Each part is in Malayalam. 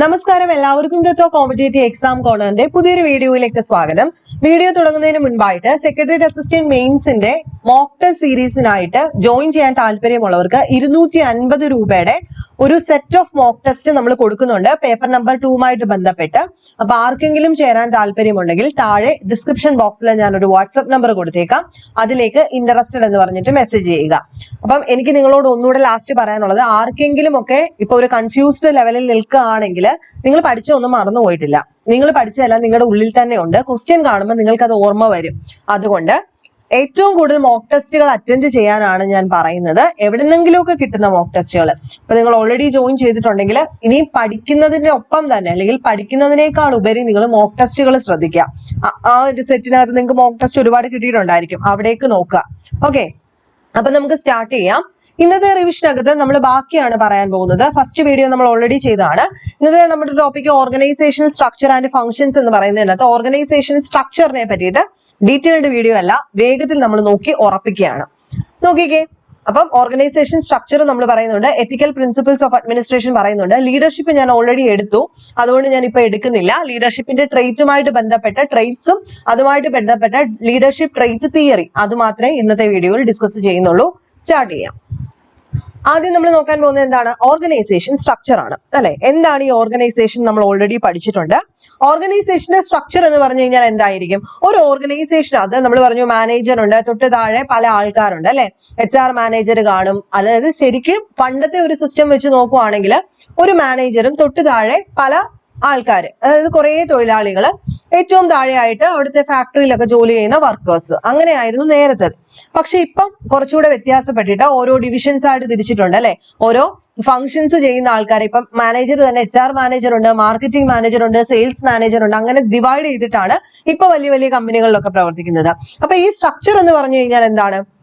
നമസ്കാരം. എല്ലാവർക്കും ദത്തോ കോമ്പറ്റേറ്റീവ് എക്സാം കോർണറിന്റെ പുതിയൊരു വീഡിയോയിലേക്ക് സ്വാഗതം. വീഡിയോ തുടങ്ങുന്നതിന് മുൻപായിട്ട് സെക്രട്ടറി അസിസ്റ്റന്റ് മെയിൻസിന്റെ മോക്ക് സീരീസിനായിട്ട് ജോയിൻ ചെയ്യാൻ താല്പര്യമുള്ളവർക്ക് ഇരുന്നൂറ്റി അൻപത് രൂപയുടെ ഒരു സെറ്റ് ഓഫ് മോക്ക് ടെസ്റ്റ് നമ്മൾ കൊടുക്കുന്നുണ്ട്. പേപ്പർ നമ്പർ ടൂമായിട്ട് ബന്ധപ്പെട്ട്. അപ്പൊ ആർക്കെങ്കിലും ചേരാൻ താല്പര്യമുണ്ടെങ്കിൽ താഴെ ഡിസ്ക്രിപ്ഷൻ ബോക്സിൽ ഞാൻ ഒരു വാട്സ്ആപ്പ് നമ്പർ കൊടുത്തേക്കാം. അതിലേക്ക് ഇന്ററസ്റ്റഡ് എന്ന് പറഞ്ഞിട്ട് മെസ്സേജ് ചെയ്യുക. അപ്പം എനിക്ക് നിങ്ങളോട് ഒന്നുകൂടെ ലാസ്റ്റ് പറയാനുള്ളത്. ആർക്കെങ്കിലും ഒക്കെ ഇപ്പൊ ഒരു കൺഫ്യൂസ്ഡ് ലെവലിൽ നിൽക്കുകയാണെങ്കിൽ നിങ്ങൾ പഠിച്ചൊന്നും മറന്നു പോയിട്ടില്ല. നിങ്ങൾ പഠിച്ചതെല്ലാം നിങ്ങളുടെ ഉള്ളിൽ തന്നെ ഉണ്ട്. ക്വസ്റ്റ്യൻ കാണുമ്പോൾ നിങ്ങൾക്ക് അത് ഓർമ്മ വരും. അതുകൊണ്ട് ഏറ്റവും കൂടുതൽ മോക്ക് ടെസ്റ്റുകൾ അറ്റൻഡ് ചെയ്യാനാണ് ഞാൻ പറയുന്നത്. എവിടെന്നെങ്കിലുമൊക്കെ കിട്ടുന്ന മോക്ക് ടെസ്റ്റുകൾ ഇപ്പൊ നിങ്ങൾ ഓൾറെഡി ജോയിൻ ചെയ്തിട്ടുണ്ടെങ്കിൽ ഇനി പഠിക്കുന്നതിന്റെ ഒപ്പം തന്നെ അല്ലെങ്കിൽ പഠിക്കുന്നതിനേക്കാൾ ഉപരി നിങ്ങൾ മോക്ക് ടെസ്റ്റുകൾ ശ്രദ്ധിക്കുക. ആ ഒരു സെറ്റിനകത്ത് നിങ്ങൾക്ക് മോക്ക് ടെസ്റ്റ് ഒരുപാട് കിട്ടിയിട്ടുണ്ടായിരിക്കും. അവിടേക്ക് നോക്കുക. ഓക്കെ അപ്പൊ നമുക്ക് സ്റ്റാർട്ട് ചെയ്യാം. ഇന്നത്തെ റിവിഷനകത്ത് നമ്മൾ ബാക്കിയാണ് പറയാൻ പോകുന്നത്. ഫസ്റ്റ് വീഡിയോ നമ്മൾ ഓൾറെഡി ചെയ്തതാണ്. ഇന്നത്തെ നമ്മുടെ topic organisation structure and functions എന്ന് പറയുന്നതിനകത്ത് ഓർഗനൈസേഷൻ സ്ട്രക്ചറിനെ പറ്റിയിട്ട് ഡീറ്റെയിൽഡ് വീഡിയോ അല്ല വേഗത്തിൽ നമ്മൾ നോക്കി ഉറപ്പിക്കുകയാണ്. നോക്കിക്കേ അപ്പം ഓർഗനൈസേഷൻ സ്ട്രക്ചർ നമ്മൾ പറയുന്നുണ്ട് എത്തിക്കൽ പ്രിൻസിപ്പിൾസ് ഓഫ് അഡ്മിനിസ്ട്രേഷൻ പറയുന്നുണ്ട്. ലീഡർഷിപ്പ് ഞാൻ ഓൾറെഡി എടുത്തു. അതുകൊണ്ട് ഞാൻ ഇപ്പൊ എടുക്കുന്നില്ല. ലീഡർഷിപ്പിന്റെ ട്രേറ്റുമായിട്ട് ബന്ധപ്പെട്ട ട്രേറ്റ്സും അതുമായിട്ട് ബന്ധപ്പെട്ട ലീഡർഷിപ്പ് ട്രേറ്റ് തിയറി അത് മാത്രമേ ഇന്നത്തെ വീഡിയോയിൽ ഡിസ്കസ് ചെയ്യുന്നുള്ളൂ. സ്റ്റാർട്ട് ചെയ്യാം. ആദ്യം നമ്മൾ നോക്കാൻ പോകുന്നത് എന്താണ്? ഓർഗനൈസേഷൻ സ്ട്രക്ചർ ആണ്. അല്ലെ? എന്താണ് ഈ ഓർഗനൈസേഷൻ നമ്മൾ ഓൾറെഡി പഠിച്ചിട്ടുണ്ട്? ഓർഗനൈസേഷന്റെ സ്ട്രക്ചർ എന്ന് പറഞ്ഞു കഴിഞ്ഞാൽ എന്തായിരിക്കും? ഒരു ഓർഗനൈസേഷൻ അത് നമ്മൾ പറഞ്ഞു മാനേജർ ഉണ്ട് തൊട്ട് താഴെ പല ആൾക്കാരുണ്ട് അല്ലെ? എച്ച് ആർ മാനേജർ കാണും. അതായത് ശരിക്കും പണ്ടത്തെ ഒരു സിസ്റ്റം വെച്ച് നോക്കുവാണെങ്കിൽ ഒരു മാനേജറും തൊട്ട് താഴെ പല ആൾക്കാർ അതായത് കുറേ തൊഴിലാളികൾ ഏറ്റവും താഴെയായിട്ട് അവിടുത്തെ ഫാക്ടറിയിലൊക്കെ ജോലി ചെയ്യുന്ന വർക്കേഴ്സ് അങ്ങനെയായിരുന്നു നേരത്തെ പക്ഷെ ഇപ്പം കുറച്ചുകൂടെ വ്യത്യാസപ്പെട്ടിട്ട് ഓരോ ഡിവിഷൻസ് ആയിട്ട് തിരിച്ചിട്ടുണ്ട് അല്ലെ? ഓരോ ഫങ്ഷൻസ് ചെയ്യുന്ന ആൾക്കാർ ഇപ്പം മാനേജർ തന്നെ എച്ച് ആർ മാനേജർ ഉണ്ട് മാർക്കറ്റിംഗ് മാനേജർ ഉണ്ട് സെയിൽസ് മാനേജർ ഉണ്ട്. അങ്ങനെ ഡിവൈഡ് ചെയ്തിട്ടാണ് ഇപ്പൊ വലിയ വലിയ കമ്പനികളിലൊക്കെ പ്രവർത്തിക്കുന്നത്. അപ്പൊ ഈ സ്ട്രക്ചർ എന്ന് പറഞ്ഞു കഴിഞ്ഞാൽ എന്താണ്?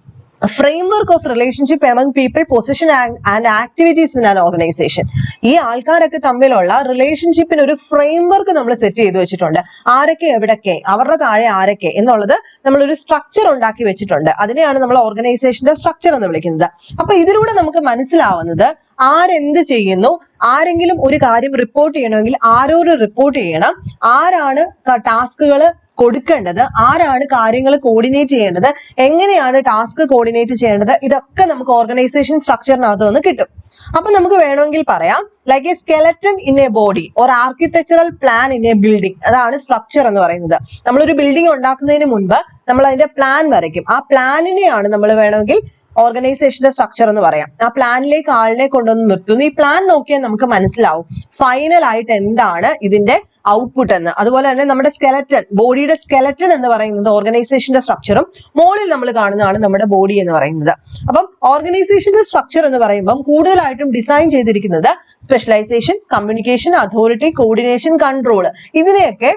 Framework of relationship among people position and activities in an organisation ഈ ആൾക്കാരൊക്കെ തമ്മിലുള്ള റിലേഷൻഷിപ്പിന് ഒരു ഫ്രെയിംവർക്ക് നമ്മൾ സെറ്റ് ചെയ്ത് വെച്ചിട്ടുണ്ട്. ആരൊക്കെ എവിടൊക്കെ അവരുടെ താഴെ ആരൊക്കെ എന്നുള്ളത് നമ്മൾ ഒരു സ്ട്രക്ചർ ഉണ്ടാക്കി വെച്ചിട്ടുണ്ട്. അതിനെയാണ് നമ്മൾ ഓർഗനൈസേഷന്റെ സ്ട്രക്ചർ എന്ന് വിളിക്കുന്നത്. അപ്പൊ ഇതിലൂടെ നമുക്ക് മനസ്സിലാവുന്നത് ആരെന്ത് ചെയ്യുന്നു ആരെങ്കിലും ഒരു കാര്യം റിപ്പോർട്ട് ചെയ്യണമെങ്കിൽ ആരോട് റിപ്പോർട്ട് ചെയ്യണം ആരാണ് ടാസ്കുകൾ കൊടുക്കേണ്ടത് ആരാണ് കാര്യങ്ങൾ കോർഡിനേറ്റ് ചെയ്യേണ്ടത് എങ്ങനെയാണ് ടാസ്ക് കോർഡിനേറ്റ് ചെയ്യേണ്ടത് ഇതൊക്കെ നമുക്ക് ഓർഗനൈസേഷൻ സ്ട്രക്ചറിനകത്ത് നിന്ന് കിട്ടും. അപ്പൊ നമുക്ക് വേണമെങ്കിൽ പറയാം like a skeleton in a body or architectural plan in a building അതാണ് സ്ട്രക്ചർ എന്ന് പറയുന്നത്. നമ്മളൊരു ബിൽഡിംഗ് ഉണ്ടാക്കുന്നതിന് മുൻപ് നമ്മൾ അതിന്റെ പ്ലാൻ വരയ്ക്കും. ആ പ്ലാനിനെയാണ് നമ്മൾ വേണമെങ്കിൽ ഓർഗനൈസേഷന്റെ സ്ട്രക്ചർ എന്ന് പറയാം. ആ പ്ലാനിലേക്ക് ആളിനെ കൊണ്ടുവന്ന് നിർത്തുന്നു. ഈ പ്ലാൻ നോക്കിയാൽ നമുക്ക് മനസ്സിലാവും ഫൈനൽ ആയിട്ട് എന്താണ് ഇതിന്റെ ഔട്ട്പുട്ട് എന്ന്. അതുപോലെ തന്നെ നമ്മുടെ സ്കെലറ്റൻ ബോഡിയുടെ സ്കെലറ്റൻ എന്ന് പറയുന്നത് ഓർഗനൈസേഷന്റെ സ്ട്രക്ചറും മുകളിൽ നമ്മൾ കാണുന്നതാണ് നമ്മുടെ ബോഡി എന്ന് പറയുന്നത്. അപ്പം ഓർഗനൈസേഷന്റെ സ്ട്രക്ചർ എന്ന് പറയുമ്പം കൂടുതലായിട്ടും ഡിസൈൻ ചെയ്തിരിക്കുന്നത് specialisation communication authority coordination control ഇതിനെയൊക്കെ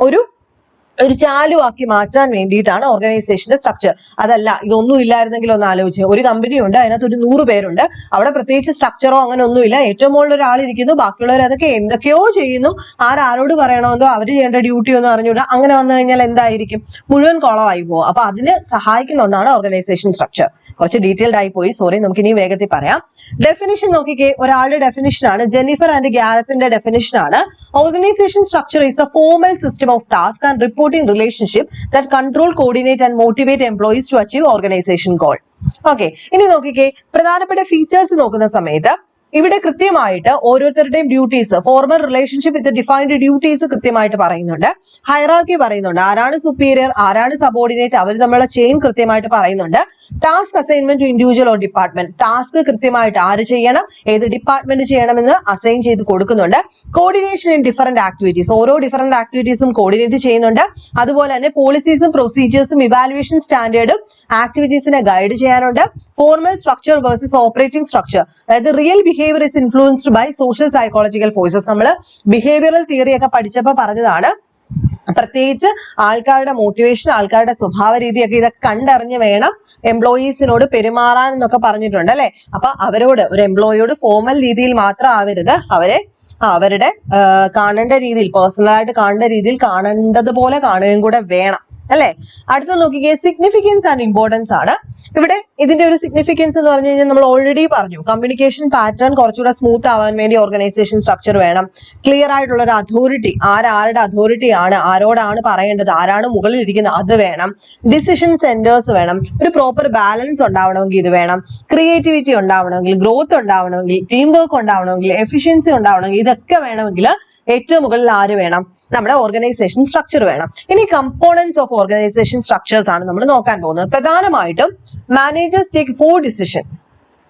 ഒരു ഒരു ചാലുവാക്കി മാറ്റാൻ വേണ്ടിയിട്ടാണ് ഓർഗനൈസേഷന്റെ സ്ട്രക്ചർ അതല്ല ഇതൊന്നും ഇല്ലായിരുന്നെങ്കിൽ ഒന്ന് ആലോചിച്ച്. ഒരു കമ്പനി ഉണ്ട് അതിനകത്ത് ഒരു നൂറ് പേരുണ്ട്. അവിടെ പ്രത്യേകിച്ച് സ്ട്രക്ചറോ അങ്ങനെ ഒന്നുമില്ല ഏറ്റവും മുകളിൽ ഒരാൾ ഇരിക്കുന്നു ബാക്കിയുള്ളവർ അതൊക്കെ എന്തൊക്കെയോ ചെയ്യുന്നു. ആരാരോട് പറയണമെന്നോ അവർ ചെയ്യേണ്ട ഡ്യൂട്ടി ഒന്നും അറിഞ്ഞൂടാ അങ്ങനെ വന്നു കഴിഞ്ഞാൽ എന്തായിരിക്കും? മുഴുവൻ കുളമായി പോകും. അപ്പൊ അതിന് സഹായിക്കുന്ന ഒന്നാണ് ഓർഗനൈസേഷൻ സ്ട്രക്ചർ കുറച്ച് ഡീറ്റെയിൽഡ് ആയി പോയി. സോറി നമുക്ക് ഇനി വേഗത്തിൽ പറയാം. ഡെഫിനിഷൻ നോക്കിക്കേ. ഒരാളുടെ ഡെഫിനിഷൻ ആണ്. ജെന്നിഫർ ആൻഡ് ഗ്യാരത്തിന്റെ ഡെഫിനിഷൻ ആണ്. Organisation structure is a formal system of task and reporting relationship that control coordinate and motivate employees to achieve organisation goal okay ഇനി നോക്കിക്കേ പ്രധാനപ്പെട്ട ഫീച്ചേഴ്സ് നോക്കുന്ന സമയത്ത് ഇവിടെ കൃത്യമായിട്ട് ഓരോരുത്തരുടെയും duties formal relationship with defined duties കൃത്യമായിട്ട് പറയുന്നുണ്ട്. ഹൈറാർക്കി പറയുന്നുണ്ട്. ആരാണ് സുപ്പീരിയർ ആരാണ് സബോർഡിനേറ്റ് അവർ തമ്മിലുള്ള ചെയിൻ കൃത്യമായിട്ട് പറയുന്നുണ്ട്. Task assignment to individual or department task കൃത്യമായിട്ട് ആര് ചെയ്യണം ഏത് ഡിപ്പാർട്ട്മെന്റ് ചെയ്യണമെന്ന് അസൈൻ ചെയ്ത് കൊടുക്കുന്നുണ്ട്. കോർഡിനേഷൻ ഇൻ ഡിഫറെന്റ് ആക്ടിവിറ്റീസ് ഓരോ ഡിഫറെന്റ് ആക്ടിവിറ്റീസും കോർഡിനേറ്റ് ചെയ്യുന്നുണ്ട്. അതുപോലെ തന്നെ പോളിസീസും പ്രൊസീജിയേഴ്സും ഇവാലുവേഷൻ സ്റ്റാൻഡേർഡും ആക്ടിവിറ്റീസിനെ ഗൈഡ് ചെയ്യാനുണ്ട്. Formal structure versus operating structure അതായത് real behaviour is influenced by social psychological forces നമ്മൾ ബിഹേവിയറൽ തിയറി ഒക്കെ പഠിച്ചപ്പോൾ പറഞ്ഞതാണ്. പ്രത്യേകിച്ച് ആൾക്കാരുടെ മോട്ടിവേഷൻ ആൾക്കാരുടെ സ്വഭാവ രീതിയൊക്കെ ഇതൊക്കെ കണ്ടറിഞ്ഞ് വേണം എംപ്ലോയീസിനോട് പെരുമാറാൻ എന്നൊക്കെ പറഞ്ഞിട്ടുണ്ട് അല്ലെ? അപ്പൊ അവരോട് ഒരു എംപ്ലോയിയോട് ഫോർമൽ രീതിയിൽ മാത്രം ആവരുത്. അവരെ അവരുടെ കാണേണ്ട രീതിയിൽ പേഴ്സണലായിട്ട് കാണേണ്ട രീതിയിൽ കാണേണ്ടതുപോലെ കാണുകയും കൂടെ വേണം. അല്ലെ? അടുത്ത നോക്കിക്കേ സിഗ്നിഫിക്കൻസ് ആൻഡ് ഇമ്പോർട്ടൻസ് ആണ്. ഇവിടെ ഇതിന്റെ ഒരു സിഗ്നിഫിക്കൻസ് എന്ന് പറഞ്ഞു കഴിഞ്ഞാൽ നമ്മൾ ഓൾറെഡി പറഞ്ഞു കമ്മ്യൂണിക്കേഷൻ പാറ്റേൺ കുറച്ചുകൂടെ സ്മൂത്ത് ആവാൻ വേണ്ടി ഓർഗനൈസേഷൻ സ്ട്രക്ചർ വേണം. ക്ലിയർ ആയിട്ടുള്ള ഒരു അതോറിറ്റി ആരാരുടെ അതോറിറ്റി ആണ് ആരോടാണ് പറയേണ്ടത് ആരാണ് മുകളിൽ ഇരിക്കുന്നത് അത് വേണം. ഡിസിഷൻ സെന്റേഴ്സ് വേണം. ഒരു പ്രോപ്പർ ബാലൻസ് ഉണ്ടാവണമെങ്കിൽ ഇത് വേണം. ക്രിയേറ്റിവിറ്റി ഉണ്ടാവണമെങ്കിൽ ഗ്രോത്ത് ഉണ്ടാവണമെങ്കിൽ ടീം വർക്ക് ഉണ്ടാവണമെങ്കിൽ എഫിഷ്യൻസി ഉണ്ടാവണമെങ്കിൽ ഇതൊക്കെ വേണമെങ്കിൽ ഏറ്റവും മുകളിൽ ആര് വേണം? നമ്മുടെ ഓർഗനൈസേഷൻ സ്ട്രക്ചർ വേണം. ഇനി കമ്പോണൻസ് ഓഫ് ഓർഗനൈസേഷൻ സ്ട്രക്ചേഴ്സ് ആണ് നമ്മൾ നോക്കാൻ പോകുന്നത്. പ്രധാനമായിട്ടും മാനേജേഴ്സ് ടേക്ക് ഫോർ ഡിസിഷൻ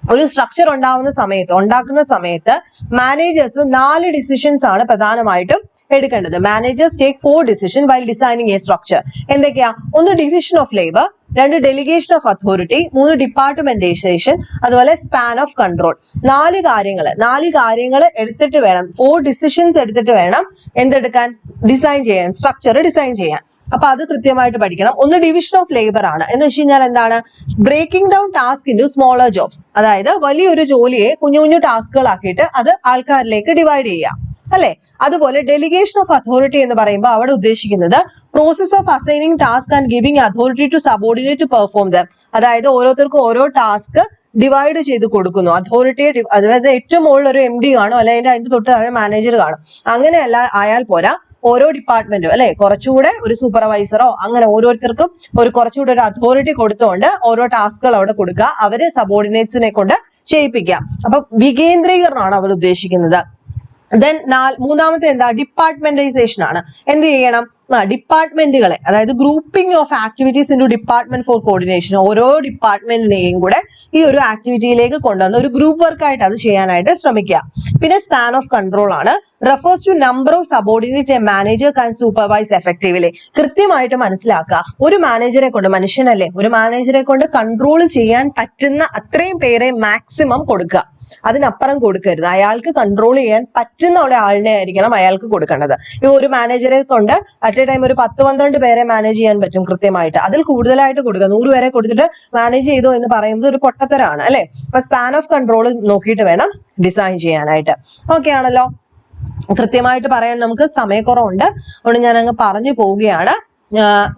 ഒരു സ്ട്രക്ചർ ഉണ്ടാവുന്ന സമയത്ത് ഉണ്ടാക്കുന്ന സമയത്ത് മാനേജേഴ്സ് നാല് ഡിസിഷൻസ് ആണ് പ്രധാനമായിട്ടും എടുക്കേണ്ടത്. Managers take four decision while designing a structure എന്തൊക്കെയാ? ഒന്ന് ഡിവിഷൻ ഓഫ് ലേബർ രണ്ട് ഡെലിഗേഷൻ ഓഫ് അതോറിറ്റി മൂന്ന് ഡിപ്പാർട്ട്മെന്റേഷൻ അതുപോലെ സ്പാൻ ഓഫ് കൺട്രോൾ നാല് കാര്യങ്ങൾ നാല് കാര്യങ്ങൾ എടുത്തിട്ട് വേണം. ഫോർ ഡിസിഷൻസ് എടുത്തിട്ട് വേണം എന്തെടുക്കാൻ? ഡിസൈൻ ചെയ്യാൻ സ്ട്രക്ചർ ഡിസൈൻ ചെയ്യാൻ. അപ്പൊ അത് കൃത്യമായിട്ട് പഠിക്കണം. ഒന്ന് ഡിവിഷൻ ഓഫ് ലേബർ ആണ്. എന്ന് വെച്ച് കഴിഞ്ഞാൽ എന്താണ്? Breaking down task into smaller jobs അതായത് വലിയൊരു ജോലിയെ കുഞ്ഞു കുഞ്ഞു ടാസ്കുകളാക്കിയിട്ട് അത് ആൾക്കാരിലേക്ക് ഡിവൈഡ് ചെയ്യുക. അല്ലെ? അതുപോലെ ഡെലിഗേഷൻ ഓഫ് അതോറിറ്റി എന്ന് പറയുമ്പോൾ അവിടെ ഉദ്ദേശിക്കുന്നത് process of assigning task and giving authority to subordinate to perform the അതായത് ഓരോരുത്തർക്കും ഓരോ ടാസ്ക് ഡിവൈഡ് ചെയ്ത് കൊടുക്കുന്നു. അതോറിറ്റിയെ അതായത് ഏറ്റവും മുകളിൽ ഒരു എം ഡി കാണും അല്ലെങ്കിൽ അതിന്റെ തൊട്ട് താഴെ മാനേജർ കാണും. അങ്ങനെയല്ല ആയാൽ പോരാ ഓരോ ഡിപ്പാർട്ട്മെന്റും അല്ലെ? കുറച്ചുകൂടെ ഒരു സൂപ്പർവൈസറോ അങ്ങനെ ഓരോരുത്തർക്കും ഒരു കുറച്ചുകൂടെ ഒരു അതോറിറ്റി കൊടുത്തുകൊണ്ട് ഓരോ ടാസ്കുകൾ അവിടെ കൊടുക്കുക. അവർ സബോർഡിനേറ്റ്സിനെ കൊണ്ട് ചെയ്യിപ്പിക്കുക. അപ്പൊ വികേന്ദ്രീകരണമാണ് അവർ ഉദ്ദേശിക്കുന്നത്. ദെൻ മൂന്നാമത്തെ എന്താ? ഡിപ്പാർട്ട്മെന്റൈസേഷൻ ആണ്. എന്ത് ചെയ്യണം? ഡിപ്പാർട്ട്മെന്റുകളെ അതായത് grouping of activities in department for coordination ഓരോ ഡിപ്പാർട്ട്മെന്റിനെയും കൂടെ ഈ ഒരു ആക്ടിവിറ്റിയിലേക്ക് കൊണ്ടുവന്ന് ഒരു ഗ്രൂപ്പ് വർക്ക് ആയിട്ട് അത് ചെയ്യാനായിട്ട് ശ്രമിക്കുക. പിന്നെ സ്പാൻ ഓഫ് കൺട്രോൾ ആണ്. Refers to number of subordinate manager can supervise effectively കൃത്യമായിട്ട് മനസ്സിലാക്കുക. ഒരു മാനേജറെ കൊണ്ട് മനുഷ്യനല്ലേ ഒരു മാനേജറെ കൊണ്ട് കൺട്രോൾ ചെയ്യാൻ പറ്റുന്ന അത്രയും പേരെ മാക്സിമം കൊടുക്കുക. അതിനപ്പുറം കൊടുക്കരുത്. അയാൾക്ക് കൺട്രോൾ ചെയ്യാൻ പറ്റുന്ന ഒരാളിനെ ആയിരിക്കണം അയാൾക്ക് കൊടുക്കേണ്ടത്. ഇപ്പൊ ഒരു മാനേജറെ കൊണ്ട് അറ്റ് എ ടൈം ഒരു പത്ത് പന്ത്രണ്ട് പേരെ മാനേജ് ചെയ്യാൻ പറ്റും കൃത്യമായിട്ട്. അതിൽ കൂടുതലായിട്ട് കൊടുക്കുക. നൂറ് പേരെ കൊടുത്തിട്ട് മാനേജ് ചെയ്തു എന്ന് പറയുന്നത് ഒരു പൊട്ടത്തരാണ് അല്ലെ? അപ്പൊ സ്പാൻ ഓഫ് കൺട്രോൾ നോക്കിയിട്ട് വേണം ഡിസൈൻ ചെയ്യാനായിട്ട്. ഓക്കെ ആണല്ലോ? കൃത്യമായിട്ട് പറയാൻ നമുക്ക് സമയക്കുറവുണ്ട്. അതുകൊണ്ട് ഞാൻ അങ്ങ് പറഞ്ഞു പോവുകയാണ്.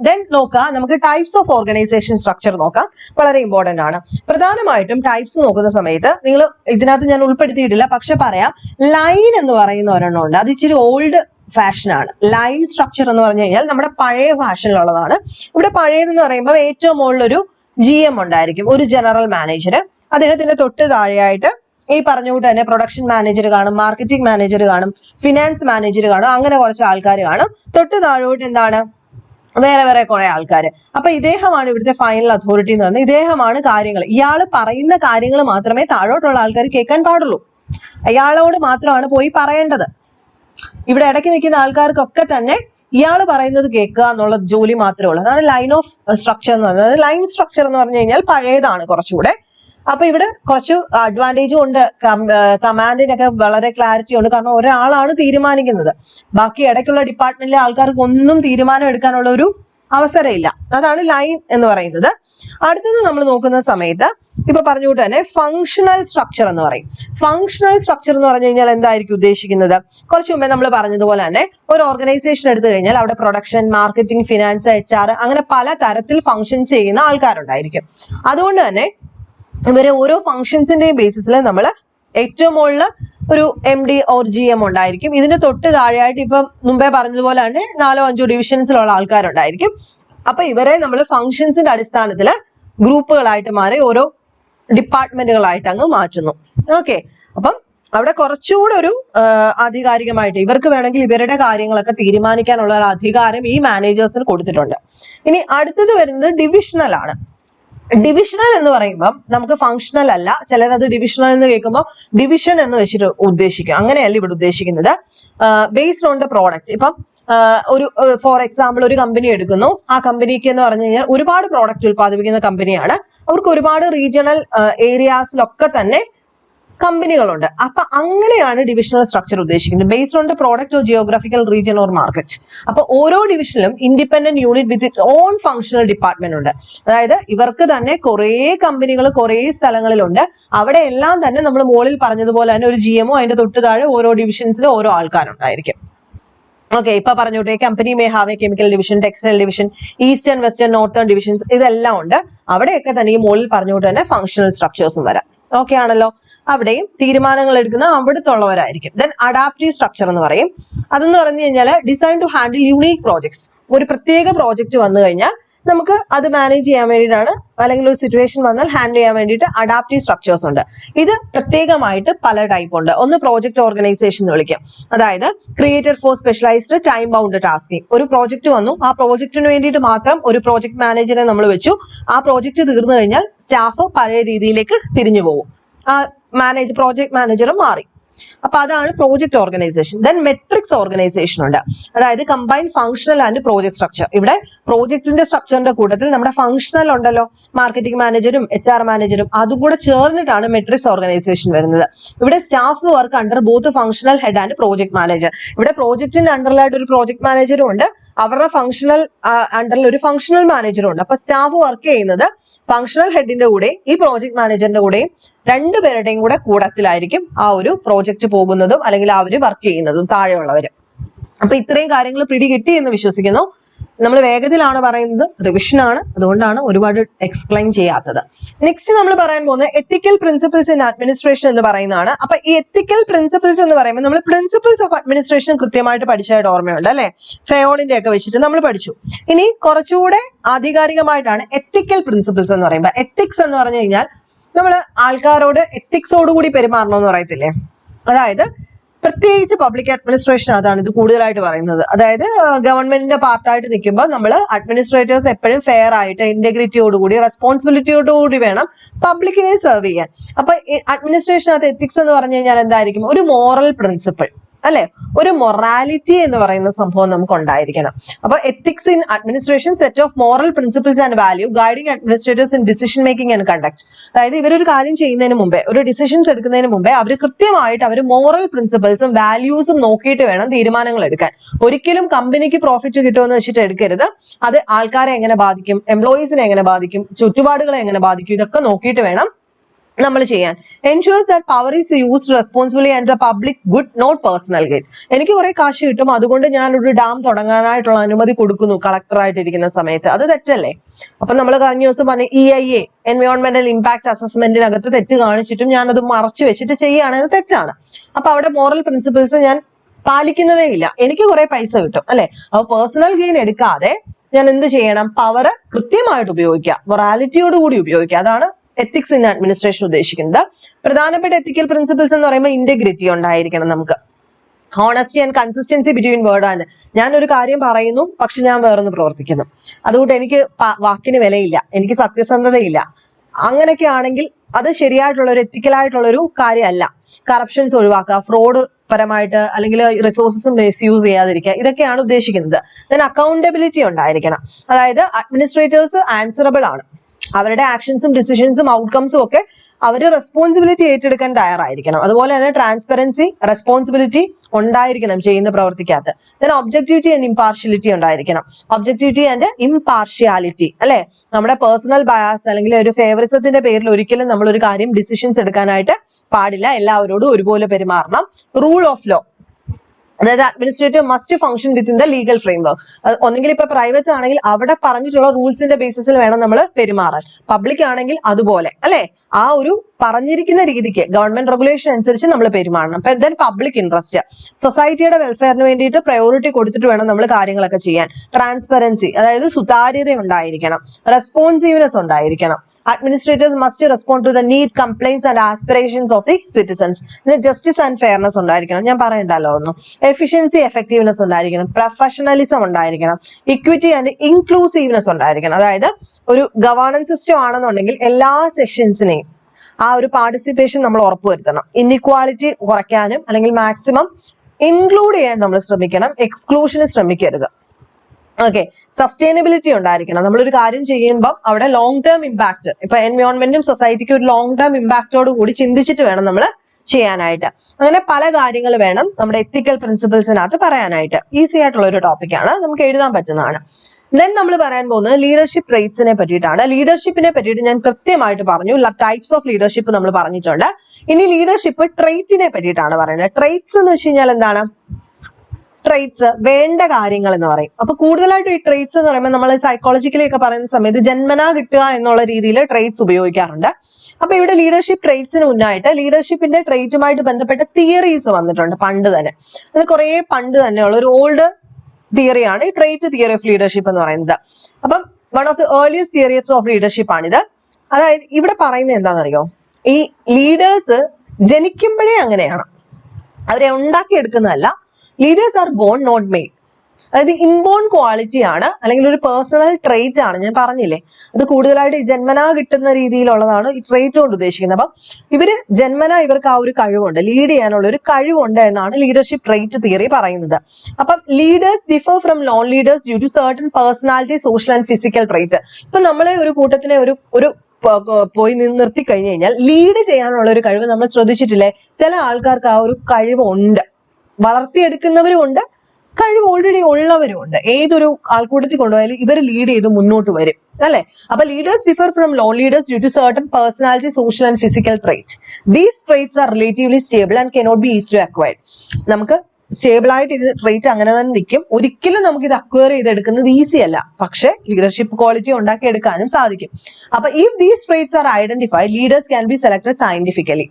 ദെൻ നോക്കുക നമുക്ക് ടൈപ്സ് ഓഫ് ഓർഗനൈസേഷൻ സ്ട്രക്ചർ നോക്കാം. വളരെ ഇമ്പോർട്ടന്റ് ആണ്. പ്രധാനമായിട്ടും ടൈപ്സ് നോക്കുന്ന സമയത്ത് നിങ്ങൾ ഇതിനകത്ത് ഞാൻ ഉൾപ്പെടുത്തിയിട്ടില്ല പക്ഷെ പറയാം ലൈൻ എന്ന് പറയുന്ന ഒരെണ്ണം ഉണ്ട്. അത് ഇച്ചിരി ഓൾഡ് ഫാഷനാണ് ലൈൻ സ്ട്രക്ചർ എന്ന് പറഞ്ഞു കഴിഞ്ഞാൽ നമ്മുടെ പഴയ ഫാഷനിലുള്ളതാണ് ഇവിടെ പഴയതെന്ന് പറയുമ്പോൾ ഏറ്റവും മുകളിലൊരു ജി എം ഉണ്ടായിരിക്കും ഒരു ജനറൽ മാനേജർ അദ്ദേഹത്തിന്റെ തൊട്ട് താഴെയായിട്ട് ഈ പറഞ്ഞുകൊണ്ട് തന്നെ പ്രൊഡക്ഷൻ മാനേജർ കാണും മാർക്കറ്റിംഗ് മാനേജർ കാണും ഫിനാൻസ് മാനേജർ കാണും അങ്ങനെ കുറച്ച് ആൾക്കാർ കാണും. തൊട്ട് താഴോട്ട് എന്താണ്? വേറെ വേറെ കുറെ ആൾക്കാർ അപ്പൊ ഇദ്ദേഹമാണ് ഇവിടുത്തെ ഫൈനൽ അതോറിറ്റി എന്ന് പറയുന്നത്. ഇദ്ദേഹമാണ് കാര്യങ്ങൾ. ഇയാൾ പറയുന്ന കാര്യങ്ങൾ മാത്രമേ താഴോട്ടുള്ള ആൾക്കാർ കേൾക്കാൻ പാടുള്ളൂ. അയാളോട് മാത്രമാണ് പോയി പറയേണ്ടത്. ഇവിടെ ഇടയ്ക്ക് നിൽക്കുന്ന ആൾക്കാർക്കൊക്കെ തന്നെ ഇയാൾ പറയുന്നത് കേൾക്കുക എന്നുള്ള ജോലി മാത്രമേ ഉള്ളൂ. അതാണ് ലൈൻ ഓഫ് സ്ട്രക്ചർ എന്ന് പറയുന്നത്. ലൈൻ സ്ട്രക്ചർ എന്ന് പറഞ്ഞു കഴിഞ്ഞാൽ പഴയതാണ് കുറച്ചുകൂടെ. അപ്പൊ ഇവിടെ കുറച്ച് അഡ്വാന്റേജും ഉണ്ട്. കമാൻഡിനൊക്കെ വളരെ ക്ലാരിറ്റി ഉണ്ട്. കാരണം ഒരാളാണ് തീരുമാനിക്കുന്നത്. ബാക്കി ഇടയ്ക്കുള്ള ഡിപ്പാർട്ട്മെന്റിലെ ആൾക്കാർക്ക് ഒന്നും തീരുമാനം എടുക്കാനുള്ള ഒരു അവസരമില്ല. അതാണ് ലൈൻ എന്ന് പറയുന്നത്. അടുത്തത് നമ്മൾ നോക്കുന്ന സമയത്ത് ഇപ്പൊ പറഞ്ഞുകൊണ്ട് തന്നെ ഫങ്ഷണൽ സ്ട്രക്ചർ എന്ന് പറയും. ഫങ്ഷണൽ സ്ട്രക്ചർ എന്ന് പറഞ്ഞു കഴിഞ്ഞാൽ എന്തായിരിക്കും ഉദ്ദേശിക്കുന്നത്? കുറച്ച് മുമ്പേ നമ്മൾ പറഞ്ഞതുപോലെ തന്നെ ഒരു ഓർഗനൈസേഷൻ എടുത്തു കഴിഞ്ഞാൽ അവിടെ production marketing finance H R അങ്ങനെ പല തരത്തിൽ ഫങ്ഷൻ ചെയ്യുന്ന ആൾക്കാരുണ്ടായിരിക്കും. അതുകൊണ്ട് തന്നെ ഇവരെ ഓരോ ഫങ്ഷൻസിന്റെയും ബേസിസിൽ നമ്മൾ ഏറ്റവും മുകളിൽ ഒരു M D or G M ഉണ്ടായിരിക്കും. ഇതിന്റെ തൊട്ട് താഴെയായിട്ട് ഇപ്പം മുമ്പേ പറഞ്ഞതുപോലെ തന്നെ നാലോ അഞ്ചോ ഡിവിഷൻസിലുള്ള ആൾക്കാരുണ്ടായിരിക്കും. അപ്പൊ ഇവരെ നമ്മൾ ഫങ്ഷൻസിന്റെ അടിസ്ഥാനത്തിൽ ഗ്രൂപ്പുകളായിട്ട് മാറി ഓരോ ഡിപ്പാർട്ട്മെന്റുകളായിട്ട് അങ്ങ് മാറ്റുന്നു. ഓക്കെ അപ്പം അവിടെ കുറച്ചുകൂടെ ഒരു ആധികാരികമായിട്ട് ഇവർക്ക് വേണമെങ്കിൽ ഇവരുടെ കാര്യങ്ങളൊക്കെ തീരുമാനിക്കാനുള്ള അധികാരം ഈ മാനേജേഴ്സിന് കൊടുത്തിട്ടുണ്ട്. ഇനി അടുത്തത് വരുന്നത് ഡിവിഷണൽ ആണ്. ഡിവിഷണൽ എന്ന് പറയുമ്പം നമുക്ക് ഫങ്ഷണൽ അല്ല. ചിലർ അത് ഡിവിഷണൽ എന്ന് കേൾക്കുമ്പോൾ ഡിവിഷൻ എന്ന് വെച്ചിട്ട് ഉദ്ദേശിക്കും. അങ്ങനെയല്ല ഇവിടെ ഉദ്ദേശിക്കുന്നത്. ബേസ്ഡ് ഓൺ ദ പ്രോഡക്റ്റ് ഇപ്പം ഒരു ഫോർ എക്സാമ്പിൾ ഒരു കമ്പനി എടുക്കുന്നു. ആ കമ്പനിക്ക് എന്ന് പറഞ്ഞു കഴിഞ്ഞാൽ ഒരുപാട് പ്രോഡക്റ്റ് ഉൽപ്പാദിപ്പിക്കുന്ന കമ്പനിയാണ് അവർക്ക് ഒരുപാട് റീജിയണൽ ഏരിയാസിലൊക്കെ തന്നെ കമ്പനികളുണ്ട്. അപ്പൊ അങ്ങനെയാണ് ഡിവിഷണൽ സ്ട്രക്ചർ ഉദ്ദേശിക്കുന്നത്. Based on the product or geographical region or market അപ്പൊ ഓരോ ഡിവിഷനിലും independent unit with it own functional department ഉണ്ട്. അതായത് ഇവർക്ക് തന്നെ കുറേ കമ്പനികൾ കുറേ സ്ഥലങ്ങളിലുണ്ട്. അവിടെ എല്ലാം തന്നെ നമ്മൾ മുകളിൽ പറഞ്ഞതുപോലെ തന്നെ ഒരു ജി എംഒ അതിന്റെ തൊട്ട് താഴെ ഓരോ ഡിവിഷൻസിലും ഓരോ ആൾക്കാരുണ്ടായിരിക്കും. ഓക്കെ ഇപ്പൊ പറഞ്ഞോട്ടെ company may have a chemical division textile division eastern western northern divisions ഇതെല്ലാം ഉണ്ട്. അവിടെയൊക്കെ തന്നെ ഈ മുകളിൽ പറഞ്ഞുകൊണ്ട് തന്നെ ഫംഗ്ഷണൽ സ്ട്രക്ചേഴ്സും വരാം. ഓക്കെ ആണല്ലോ? അവിടെയും തീരുമാനങ്ങൾ എടുക്കുന്ന അവിടുത്തുള്ളവരായിരിക്കും. ദെൻ അഡാപ്റ്റീവ് സ്ട്രക്ചർ എന്ന് പറയും. അതെന്ന് പറഞ്ഞു കഴിഞ്ഞാൽ design to handle unique projects ഒരു പ്രത്യേക പ്രോജക്റ്റ് വന്നു കഴിഞ്ഞാൽ നമുക്ക് അത് മാനേജ് ചെയ്യാൻ വേണ്ടിയിട്ടാണ് അല്ലെങ്കിൽ ഒരു സിറ്റുവേഷൻ വന്നാൽ ഹാൻഡിൽ ചെയ്യാൻ വേണ്ടിയിട്ട് അഡാപ്റ്റീവ് സ്ട്രക്ചേഴ്സ് ഉണ്ട്. ഇത് പ്രത്യേകമായിട്ട് പല ടൈപ്പ് ഉണ്ട്. ഒന്ന് പ്രോജക്ട് ഓർഗനൈസേഷൻ എന്ന് വിളിക്കാം. അതായത് creator for specialised time bound tasking ഒരു പ്രോജക്റ്റ് വന്നു. ആ പ്രോജക്റ്റിന് വേണ്ടിയിട്ട് മാത്രം ഒരു പ്രോജക്ട് മാനേജറെ നമ്മൾ വെച്ചു. ആ പ്രോജക്റ്റ് തീർന്നു കഴിഞ്ഞാൽ സ്റ്റാഫ് പഴയ രീതിയിലേക്ക് തിരിഞ്ഞു പോകും. ആ മാനേജ് പ്രോജക്ട് മാനേജറും മാറി. അപ്പൊ അതാണ് project organisation then matrix organisation ഉണ്ട്. അതായത് combined functional and project structure ഇവിടെ പ്രോജക്ടിന്റെ സ്ട്രക്ചറിന്റെ കൂട്ടത്തിൽ നമ്മുടെ ഫംഗ്ഷണൽ ഉണ്ടല്ലോ. മാർക്കറ്റിംഗ് മാനേജറും എച്ച് ആർ മാനേജരും അതും കൂടെ ചേർന്നിട്ടാണ് മെട്രിക്സ് ഓർഗനൈസേഷൻ വരുന്നത്. ഇവിടെ staff work under both functional head and project manager ഇവിടെ പ്രോജക്ടിന്റെ അണ്ടറിലായിട്ട് ഒരു പ്രോജക്ട് മാനേജറും ഉണ്ട്. അവരുടെ ഫംഗ്ഷണൽ അണ്ടറിൽ ഒരു ഫംഗ്ഷണൽ മാനേജറും ഉണ്ട്. അപ്പൊ സ്റ്റാഫ് വർക്ക് ചെയ്യുന്നത് ഫംഗ്ഷണൽ ഹെഡിന്റെ കൂടെ ഈ പ്രോജക്ട് മാനേജറിന്റെ കൂടെയും രണ്ടുപേരുടെയും കൂടെ കൂടത്തിലായിരിക്കും ആ ഒരു പ്രോജക്റ്റ് പോകുന്നതും അല്ലെങ്കിൽ ആ ഒരു വർക്ക് ചെയ്യുന്നതും താഴെയുള്ളവര്. അപ്പൊ ഇത്രയും കാര്യങ്ങൾ പിടി കിട്ടി എന്ന് വിശ്വസിക്കുന്നു. നമ്മൾ വേഗത്തിലാണ് പറയുന്നത് റിവിഷൻ ആണ്. അതുകൊണ്ടാണ് ഒരുപാട് എക്സ്പ്ലെയിൻ ചെയ്യാത്തത്. നെക്സ്റ്റ് നമ്മൾ പറയാൻ പോകുന്നത് എത്തിക്കൽ പ്രിൻസിപ്പിൾസ് ഇൻ അഡ്മിനിസ്ട്രേഷൻ എന്ന് പറയുന്നതാണ്. അപ്പൊ ഈ എത്തിക്കൽ പ്രിൻസിപ്പിൾസ് എന്ന് പറയുമ്പോൾ നമ്മൾ പ്രിൻസിപ്പിൾസ് ഓഫ് അഡ്മിനിസ്ട്രേഷൻ കൃത്യമായിട്ട് പഠിച്ചതായിട്ട് ഓർമ്മയുണ്ട് അല്ലെ? ഫെയോളിന്റെ ഒക്കെ വെച്ചിട്ട് നമ്മൾ പഠിച്ചു. ഇനി കുറച്ചുകൂടെ ആധികാരികമായിട്ടാണ് എത്തിക്കൽ പ്രിൻസിപ്പിൾസ് എന്ന് പറയുമ്പോൾ എത്തിക്സ് എന്ന് പറഞ്ഞു കഴിഞ്ഞാൽ നമ്മൾ ആൾക്കാരോട് എത്തിക്സോടുകൂടി പെരുമാറണമെന്ന് പറയത്തില്ലേ? അതായത് പ്രത്യേകിച്ച് പബ്ലിക് അഡ്മിനിസ്ട്രേഷൻ അതാണ് ഇത് കൂടുതലായിട്ട് പറയുന്നത്. അതായത് ഗവൺമെന്റിന്റെ പാർട്ടായിട്ട് നിൽക്കുമ്പോൾ നമ്മൾ അഡ്മിനിസ്ട്രേറ്റേഴ്സ് എപ്പോഴും ഫെയർ ആയിട്ട് ഇന്റഗ്രിറ്റിയോടുകൂടി റെസ്പോൺസിബിലിറ്റിയോടുകൂടി വേണം പബ്ലിക്കിനെ സെർവ് ചെയ്യാൻ. അപ്പൊ അഡ്മിനിസ്ട്രേഷനകത്ത് എത്തിക്സ് എന്ന് പറഞ്ഞു കഴിഞ്ഞാൽ എന്തായിരിക്കും? ഒരു മോറൽ പ്രിൻസിപ്പിൾ അല്ലെ? ഒരു മൊറാലിറ്റി എന്ന് പറയുന്ന സംഭവം നമുക്ക് ഉണ്ടായിരിക്കണം അപ്പൊ ethics in administration set of moral principles and value guiding administrators in decision making and conduct അതായത് ഇവരൊരു കാര്യം ചെയ്യുന്നതിന് മുമ്പേ ഒരു ഡിസിഷൻസ് എടുക്കുന്നതിന് മുമ്പേ അവർ കൃത്യമായിട്ട് അവർ മോറൽ പ്രിൻസിപ്പിൾസും വാല്യൂസും നോക്കിയിട്ട് വേണം തീരുമാനങ്ങൾ എടുക്കാൻ. ഒരിക്കലും കമ്പനിക്ക് പ്രോഫിറ്റ് കിട്ടുമെന്ന് വെച്ചിട്ട് എടുക്കരുത്. അത് ആൾക്കാരെ എങ്ങനെ ബാധിക്കും എംപ്ലോയീസിനെ എങ്ങനെ ബാധിക്കും ചുറ്റുപാടുകളെ എങ്ങനെ ബാധിക്കും ഇതൊക്കെ നോക്കിയിട്ട് വേണം നമ്മൾ ചെയ്യാൻ. Ensures that power is used responsibly and the public good not personal gain എനിക്ക് കുറെ കാശ് കിട്ടും. അതുകൊണ്ട് ഞാൻ ഒരു ഡാം തുടങ്ങാനായിട്ടുള്ള അനുമതി കൊടുക്കുന്നു കളക്ടറായിട്ടിരിക്കുന്ന സമയത്ത്. അത് തെറ്റല്ലേ? അപ്പൊ നമ്മൾ കഴിഞ്ഞ ദിവസം പറഞ്ഞ ഇ ഐ എ എൻവയോൺമെന്റൽ ഇമ്പാക്ട് അസസ്മെന്റിനകത്ത് തെറ്റ് കാണിച്ചിട്ടും ഞാൻ അത് മറച്ചു വെച്ചിട്ട് ചെയ്യുകയാണെങ്കിൽ തെറ്റാണ്. അപ്പൊ അവിടെ മോറൽ പ്രിൻസിപ്പിൾസ് ഞാൻ പാലിക്കുന്നതേ ഇല്ല. എനിക്ക് കുറെ പൈസ കിട്ടും അല്ലെ? അപ്പൊ പേഴ്സണൽ ഗെയിൻ എടുക്കാതെ ഞാൻ എന്ത് ചെയ്യണം? പവർ കൃത്യമായിട്ട് ഉപയോഗിക്കുക. മൊറാലിറ്റിയോട് കൂടി ഉപയോഗിക്കുക. അതാണ് എത്തിക്സ് ഇൻ അഡ്മിനിസ്ട്രേഷൻ ഉദ്ദേശിക്കുന്നത്. പ്രധാനപ്പെട്ട എത്തിക്കൽ പ്രിൻസിപ്പിൾസ് എന്ന് പറയുമ്പോൾ ഇന്റഗ്രിറ്റി ഉണ്ടായിരിക്കണം നമുക്ക്. Honesty and consistency between word ആണ്. ഞാൻ ഒരു കാര്യം പറയുന്നു പക്ഷെ ഞാൻ വേറൊന്ന് പ്രവർത്തിക്കുന്നു. അതുകൊണ്ട് എനിക്ക് വാക്കിന് വിലയില്ല. എനിക്ക് സത്യസന്ധതയില്ല. അങ്ങനെയൊക്കെ ആണെങ്കിൽ അത് ശരിയായിട്ടുള്ള ഒരു എത്തിക്കലായിട്ടുള്ള ഒരു കാര്യമല്ല. കറപ്ഷൻസ് ഒഴിവാക്കുക ഫ്രോഡ് പരമായിട്ട് അല്ലെങ്കിൽ റിസോഴ്സസ് മിസ് യൂസ് ചെയ്യാതിരിക്കുക ഇതൊക്കെയാണ് ഉദ്ദേശിക്കുന്നത്. ദെൻ അക്കൗണ്ടബിലിറ്റി ഉണ്ടായിരിക്കണം. അതായത് അഡ്മിനിസ്ട്രേറ്റേഴ്സ് ആൻസറബിൾ ആണ്. അവരുടെ ആക്ഷൻസും ഡിസിഷൻസും ഔട്ട്കംസും ഒക്കെ അവർ റെസ്പോൺസിബിലിറ്റി ഏറ്റെടുക്കാൻ തയ്യാറായിരിക്കണം. അതുപോലെ തന്നെ ട്രാൻസ്പെറൻസി റെസ്പോൺസിബിലിറ്റി ഉണ്ടായിരിക്കണം ചെയ്യുന്ന പ്രവർത്തിക്കകത്ത്. ദെൻ ഒബ്ജക്ടിവിറ്റി ആൻഡ് ഇമ്പാർഷ്യലിറ്റി ഉണ്ടായിരിക്കണം. ഒബ്ജക്ടിവിറ്റി ആൻഡ് ഇംപാർഷ്യാലിറ്റി അല്ലെ? നമ്മുടെ പേഴ്സണൽ ബയാസ് അല്ലെങ്കിൽ ഒരു ഫേവറിസത്തിന്റെ പേരിൽ ഒരിക്കലും നമ്മൾ ഒരു കാര്യം ഡിസിഷൻസ് എടുക്കാനായിട്ട് പാടില്ല. എല്ലാവരോടും ഒരുപോലെ പെരുമാറണം. റൂൾ ഓഫ് ലോ അതായത് administrative must function within the legal framework ഒന്നെങ്കിൽ ഇപ്പൊ പ്രൈവറ്റ് ആണെങ്കിൽ അവിടെ പറഞ്ഞിട്ടുള്ള റൂൾസിന്റെ ബേസിസിൽ വേണം നമ്മൾ പെരുമാറാൻ. പബ്ലിക് ആണെങ്കിൽ അതുപോലെ അല്ലെ? ആ ഒരു പറഞ്ഞിരിക്കുന്ന രീതിക്ക് ഗവൺമെന്റ് റെഗുലേഷൻ അനുസരിച്ച് നമ്മൾ പെരുമാറണം. ദെൻ പബ്ലിക് ഇൻട്രസ്റ്റ് സൊസൈറ്റിയുടെ വെൽഫെയറിന് വേണ്ടിയിട്ട് പ്രയോറിറ്റി കൊടുത്തിട്ട് വേണം നമ്മൾ കാര്യങ്ങളൊക്കെ ചെയ്യാൻ. ട്രാൻസ്പെറൻസി അതായത് സുതാര്യത ഉണ്ടായിരിക്കണം. റെസ്പോൺസീവ്നെസ് ഉണ്ടായിരിക്കണം administrators must respond to the need complaints and aspirations of the citizens justice and fairness ഉണ്ടായിരിക്കണം. ഞാൻ പറയണ്ടല്ലോ ഒന്നും. എഫിഷ്യൻസി എഫക്റ്റീവ്നെസ് ഉണ്ടായിരിക്കണം. പ്രൊഫഷണലിസം ഉണ്ടായിരിക്കണം. ഇക്വിറ്റി ആൻഡ് ഇൻക്ലൂസീവ്നെസ് ഉണ്ടായിരിക്കണം. അതായത് ഒരു ഗവേണൻസ് സിസ്റ്റം ആണെന്നുണ്ടെങ്കിൽ എല്ലാ സെക്ഷൻസിനെയും ആ ഒരു പാർട്ടിസിപ്പേഷൻ നമ്മൾ ഉറപ്പുവരുത്തണം ഇൻഇക്വാളിറ്റി കുറയ്ക്കാനും അല്ലെങ്കിൽ മാക്സിമം ഇൻക്ലൂഡ് ചെയ്യാൻ നമ്മൾ ശ്രമിക്കണം. എക്സ്ക്ലൂഷന് ശ്രമിക്കരുത്. ഓക്കെ സസ്റ്റൈനബിലിറ്റി ഉണ്ടായിരിക്കണം. നമ്മളൊരു കാര്യം ചെയ്യുമ്പോൾ അവിടെ ലോങ് ടേം ഇമ്പാക്ട് ഇപ്പൊ എൻവയോൺമെന്റും സൊസൈറ്റിക്കും ഒരു ലോങ് ടേം ഇമ്പാക്റ്റോട് കൂടി ചിന്തിച്ചിട്ട് വേണം നമ്മൾ ചെയ്യാനായിട്ട്. അങ്ങനെ പല കാര്യങ്ങൾ വേണം നമ്മുടെ എത്തിക്കൽ പ്രിൻസിപ്പിൾസിനകത്ത് പറയാനായിട്ട്. ഈസി ആയിട്ടുള്ള ഒരു ടോപ്പിക്കാണ് നമുക്ക് എഴുതാൻ പറ്റുന്നതാണ്. ദെൻ നമ്മൾ പറയാൻ പോകുന്നത് ലീഡർഷിപ്പ് ട്രേറ്റ്സിനെ പറ്റിയിട്ടാണ്. ലീഡർഷിപ്പിനെ പറ്റിയിട്ട് ഞാൻ കൃത്യമായിട്ട് പറഞ്ഞു. ടൈപ്സ് ഓഫ് ലീഡർഷിപ്പ് നമ്മൾ പറഞ്ഞിട്ടുണ്ട്. ഇനി ലീഡർഷിപ്പ് ട്രേറ്റിനെ പറ്റിയിട്ടാണ് പറയുന്നത്. ട്രേറ്റ്സ് എന്ന് വെച്ച് കഴിഞ്ഞാൽ എന്താണ്? ട്രേറ്റ്സ് വേണ്ട കാര്യങ്ങൾ എന്ന് പറയും. അപ്പൊ കൂടുതലായിട്ട് ഈ ട്രേറ്റ്സ് എന്ന് പറയുമ്പോൾ നമ്മൾ സൈക്കോളജിക്കലി ഒക്കെ പറയുന്ന സമയത്ത് ജന്മനാ കിട്ടുക എന്നുള്ള രീതിയിൽ ട്രേറ്റ്സ് ഉപയോഗിക്കാറുണ്ട്. അപ്പൊ ഇവിടെ ലീഡർഷിപ്പ് ട്രേറ്റ്സിന് മുന്നായിട്ട് ലീഡർഷിപ്പിന്റെ ട്രേറ്റുമായിട്ട് ബന്ധപ്പെട്ട തിയറീസ് വന്നിട്ടുണ്ട് പണ്ട് തന്നെ. അത് കുറെ പണ്ട് തന്നെയുള്ള ഒരു ഓൾഡ് തിയറിയാണ് ഈ ട്രേറ്റ് തിയറി ഓഫ് ലീഡർഷിപ്പ് എന്ന് പറയുന്നത്. അപ്പം one of the earliest theories of leadership ആണിത്. അതായത് ഇവിടെ പറയുന്നത് എന്താണെന്നറിയോ? ഈ ലീഡേഴ്സ് ജനിക്കുമ്പോഴേ അങ്ങനെയാണ്. അവരെ ഉണ്ടാക്കിയെടുക്കുന്നതല്ല. Leaders are born not made അതായത് ഇൻബോൺ ക്വാളിറ്റി ആണ് അല്ലെങ്കിൽ ഒരു പേഴ്സണൽ ട്രേറ്റ് ആണ് ഞാൻ പറഞ്ഞില്ലേ? അത് കൂടുതലായിട്ട് ജന്മനാ കിട്ടുന്ന രീതിയിലുള്ളതാണ് ഈ ട്രേറ്റ് കൊണ്ട് ഉദ്ദേശിക്കുന്നത്. അപ്പം ഇവർ ജന്മനാ ഇവർക്ക് ആ ഒരു കഴിവുണ്ട് ലീഡ് ചെയ്യാനുള്ള ഒരു കഴിവുണ്ട് എന്നാണ് ലീഡർഷിപ്പ് ട്രേറ്റ് തിയറി പറയുന്നത്. അപ്പം leaders differ from non leaders due to certain personality social and physical trait ഇപ്പൊ നമ്മളെ ഒരു കൂട്ടത്തിനെ ഒരു ഒരു പോയി നിർത്തി കഴിഞ്ഞു കഴിഞ്ഞാൽ ലീഡ് ചെയ്യാനുള്ള ഒരു കഴിവ് നമ്മൾ ശ്രദ്ധിച്ചിട്ടില്ലേ? ചില ആൾക്കാർക്ക് ആ ഒരു കഴിവുണ്ട്. വളർത്തിയെടുക്കുന്നവരും ഉണ്ട് കഴിവ് ഓൾറെഡി ഉള്ളവരും ഉണ്ട് ഏതൊരു ആൾക്കൂട്ടത്തിൽ കൊണ്ടുപോയാലും ഇവർ ലീഡ് ചെയ്ത് മുന്നോട്ട് വരും. അല്ലെ? അപ്പൊ leaders differ from non leaders due to certain personality social and physical trait these traits are relatively stable and cannot be is to acquired നമുക്ക് സ്റ്റേബിൾ ആയിട്ട് ഇത് ട്രേറ്റ് അങ്ങനെ തന്നെ നിൽക്കും. ഒരിക്കലും നമുക്ക് ഇത് അക്വയർ ചെയ്തെടുക്കുന്നത് ഈസി അല്ല. പക്ഷെ ലീഡർഷിപ്പ് ക്വാളിറ്റി ഉണ്ടാക്കിയെടുക്കാനും സാധിക്കും. അപ്പൊ if these traits are identified leaders can be selected scientifically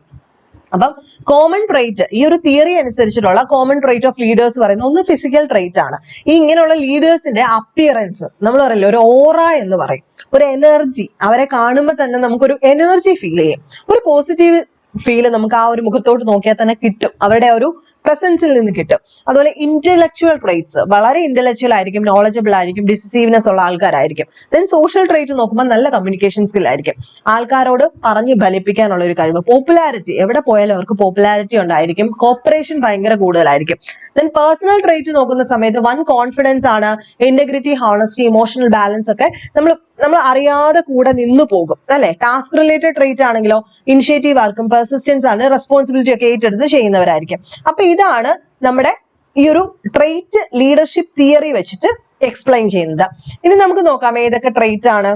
അപ്പം കോമൺ ട്രേറ്റ് ഈ ഒരു തിയറി അനുസരിച്ചിട്ടുള്ള കോമൺ ട്രേറ്റ് ഓഫ് ലീഡേഴ്സ് പറയുന്നത് ഒന്ന് ഫിസിക്കൽ ട്രേറ്റ് ആണ്. ഈ ഇങ്ങനെയുള്ള ലീഡേഴ്സിന്റെ അപ്പിയറൻസ് നമ്മൾ പറയില്ല ഒരു ഓറ എന്ന് പറയും. ഒരു എനർജി അവരെ കാണുമ്പോൾ തന്നെ നമുക്കൊരു എനർജി ഫീൽ ചെയ്യും. ഒരു പോസിറ്റീവ് ഫീൽ നമുക്ക് ആ ഒരു മുഖത്തോട്ട് നോക്കിയാൽ തന്നെ കിട്ടും. അവരുടെ ഒരു പ്രസൻസിൽ നിന്ന് കിട്ടും. അതുപോലെ ഇന്റലക്ച്വൽ ട്രേറ്റ്സ് വളരെ ഇന്റലക്ച്വൽ ആയിരിക്കും നോളജബിൾ ആയിരിക്കും ഡിസിസീവ്നെസ് ഉള്ള ആൾക്കാരായിരിക്കും. ദെൻ സോഷ്യൽ ട്രേറ്റ് നോക്കുമ്പോൾ നല്ല കമ്മ്യൂണിക്കേഷൻ സ്കിൽ ആയിരിക്കും. ആൾക്കാരോട് പറഞ്ഞ് ഫലിപ്പിക്കാനുള്ള ഒരു കഴിവ്. പോപ്പുലാരിറ്റി എവിടെ പോയാലും അവർക്ക് പോപ്പുലാരിറ്റി ഉണ്ടായിരിക്കും. കോപ്പറേഷൻ ഭയങ്കര കൂടുതലായിരിക്കും. ദെൻ പേഴ്സണൽ ട്രേറ്റ് നോക്കുന്ന സമയത്ത് വൺ കോൺഫിഡൻസ് ആണ് ഇന്റഗ്രിറ്റി ഹോണസ്റ്റി ഇമോഷണൽ ബാലൻസ് ഒക്കെ നമ്മൾ നമ്മൾ അറിയാതെ കൂടെ നിന്നു പോകും അല്ലെ? ടാസ്ക് റിലേറ്റഡ് ട്രേറ്റ് ആണെങ്കിലോ ഇനിഷ്യേറ്റീവ് ആർക്കും പെർസിസ്റ്റൻസ് ആണ് റെസ്പോൺസിബിലിറ്റി ഒക്കെ ഏറ്റെടുത്ത് ചെയ്യുന്നവരായിരിക്കും. അപ്പൊ ഇതാണ് നമ്മുടെ ഈ ഒരു ട്രേറ്റ് ലീഡർഷിപ്പ് തിയറി വെച്ചിട്ട് എക്സ്പ്ലെയിൻ ചെയ്യുന്നത്. ഇനി നമുക്ക് നോക്കാം ഏതൊക്കെ ട്രേറ്റ് ആണ്.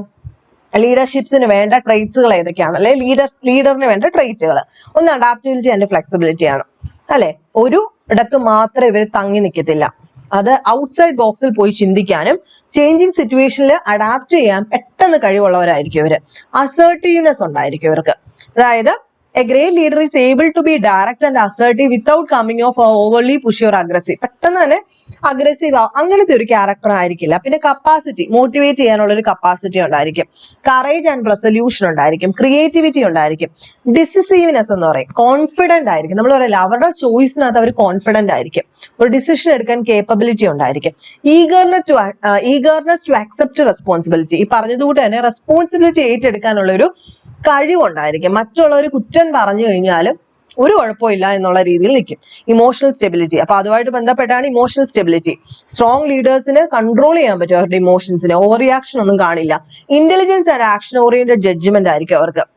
ലീഡർഷിപ്സിന് വേണ്ട ട്രേറ്റ്സുകൾ ഏതൊക്കെയാണ്? അല്ലെ ലീഡർ ലീഡറിന് വേണ്ട ട്രേറ്റുകൾ ഒന്ന് അഡാപ്റ്റബിലിറ്റി ആൻഡ് ഫ്ലെക്സിബിലിറ്റി ആണ്. അല്ലെ ഒരു ഇടത്ത് മാത്രമേ ഇവർ തങ്ങി നിൽക്കത്തില്ല അത് ഔട്ട്സൈഡ് ബോക്സിൽ പോയി ചിന്തിക്കാനും ചേഞ്ചിങ് സിറ്റുവേഷനിൽ അഡാപ്റ്റ് ചെയ്യാൻ പെട്ടെന്ന് കഴിവുള്ളവരായിരിക്കും ഇവർ അസേർട്ടീവ്നെസ് ഉണ്ടായിരിക്കും ഇവർക്ക്. അതായത് a great leader is able to be direct and assertive without coming off overly push your aggressive പെട്ടെന്ന് തന്നെ അഗ്രസീവ് ആവും അങ്ങനത്തെ ഒരു ക്യാരക്ടർ ആയിരിക്കില്ല. പിന്നെ കപ്പാസിറ്റി മോട്ടിവേറ്റ് ചെയ്യാനുള്ള ഒരു കപ്പാസിറ്റി ഉണ്ടായിരിക്കും. കറേജ് ആൻഡ് റെസൊല്യൂഷൻ ഉണ്ടായിരിക്കും. ക്രിയേറ്റിവിറ്റി ഉണ്ടായിരിക്കും. ഡിസിസീവ്നെസ് എന്ന് പറയും. കോൺഫിഡന്റ് ആയിരിക്കും. നമ്മൾ പറയില്ല അവരുടെ ചോയ്സിനകത്ത് അവർ കോൺഫിഡന്റ് ആയിരിക്കും. ഒരു ഡിസിഷൻ എടുക്കാൻ കേപ്പബിലിറ്റി ഉണ്ടായിരിക്കും. Eagerness to eagerness to accept responsibility ഈ പറഞ്ഞതുകൂട്ട് തന്നെ റെസ്പോൺസിബിലിറ്റി ഏറ്റെടുക്കാനുള്ള ഒരു കഴിവുണ്ടായിരിക്കും. മറ്റുള്ളവർ കുറ്റം പറഞ്ഞു കഴിഞ്ഞാലും ഒരു കുഴപ്പമില്ല എന്നുള്ള രീതിയിൽ നിൽക്കും. ഇമോഷണൽ സ്റ്റെബിലിറ്റി അപ്പൊ അതുമായിട്ട് ബന്ധപ്പെട്ടാണ് ഇമോഷണൽ സ്റ്റെബിലിറ്റി സ്ട്രോങ് ലീഡേഴ്സിന് കൺട്രോൾ ചെയ്യാൻ പറ്റും അവരുടെ ഇമോഷൻസിനെ ഓവർ റിയാക്ഷൻ ഒന്നും കാണില്ല. Intelligence and action oriented judgement ആയിരിക്കും അവർക്ക്.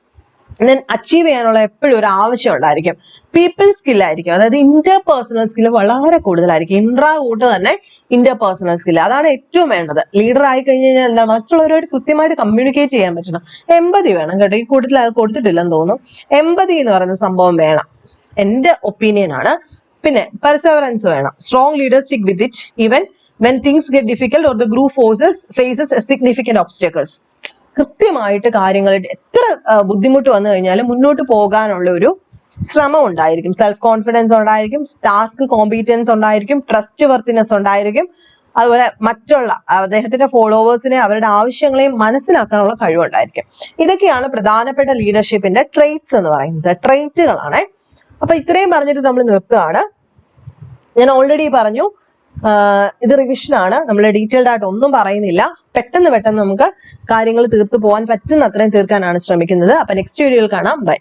ദെൻ അച്ചീവ് ചെയ്യാനുള്ള എപ്പോഴും ഒരു ആവശ്യം ഉണ്ടായിരിക്കും പീപ്പിൾ സ്കിൽ ആയിരിക്കും. അതായത് ഇന്റർ പേഴ്സണൽ സ്കിൽ വളരെ കൂടുതലായിരിക്കും. ഇൻട്രാ കൂട്ട് തന്നെ ഇന്റർ പേഴ്സണൽ സ്കിൽ അതാണ് ഏറ്റവും വേണ്ടത്. ലീഡർ ആയി കഴിഞ്ഞ് കഴിഞ്ഞാൽ എന്താണ്? മറ്റുള്ളവരോട് കൃത്യമായിട്ട് കമ്മ്യൂണിക്കേറ്റ് ചെയ്യാൻ പറ്റണം. എമ്പതി വേണം കേട്ടോ. ഈ കൂട്ടത്തിൽ അത് കൊടുത്തിട്ടില്ലെന്ന് തോന്നുന്നു. എമ്പതി എന്ന് പറയുന്ന സംഭവം വേണം. എന്റെ ഒപ്പീനിയൻ ആണ്. പിന്നെ പെർസെവറൻസ് വേണം. Strong leadership with it even when things get difficult or the group forces faces significant obstacles കൃത്യമായിട്ട് കാര്യങ്ങൾ എത്ര ബുദ്ധിമുട്ട് വന്നു കഴിഞ്ഞാലും മുന്നോട്ട് പോകാനുള്ള ഒരു ശ്രമം ഉണ്ടായിരിക്കും. സെൽഫ് കോൺഫിഡൻസ് ഉണ്ടായിരിക്കും ടാസ്ക് കോമ്പീറ്റൻസ് ഉണ്ടായിരിക്കും ട്രസ്റ്റ് വർത്തിനെസ് ഉണ്ടായിരിക്കും. അതുപോലെ മറ്റുള്ള അദ്ദേഹത്തിന്റെ ഫോളോവേഴ്സിനെ അവരുടെ ആവശ്യങ്ങളെയും മനസ്സിലാക്കാനുള്ള കഴിവുണ്ടായിരിക്കും. ഇതൊക്കെയാണ് പ്രധാനപ്പെട്ട ലീഡർഷിപ്പിന്റെ ട്രേറ്റ്സ് എന്ന് പറയുന്നത്. ട്രെയ്റ്റുകളാണ് അപ്പൊ ഇത്രയും പറഞ്ഞിട്ട് നമ്മൾ നിർത്തുകയാണ്. ഞാൻ ഓൾറെഡി പറഞ്ഞു ഇത് റിവിഷൻ ആണ്. നമ്മൾ ഡീറ്റെയിൽഡ് ആയിട്ട് ഒന്നും പറയുന്നില്ല. പെട്ടെന്ന് പെട്ടെന്ന് നമുക്ക് കാര്യങ്ങൾ തീർത്തു പോകാൻ പറ്റുന്ന അത്രയും തീർക്കാനാണ് ശ്രമിക്കുന്നത്. അപ്പൊ നെക്സ്റ്റ് വീഡിയോയിൽ കാണാം. ബൈ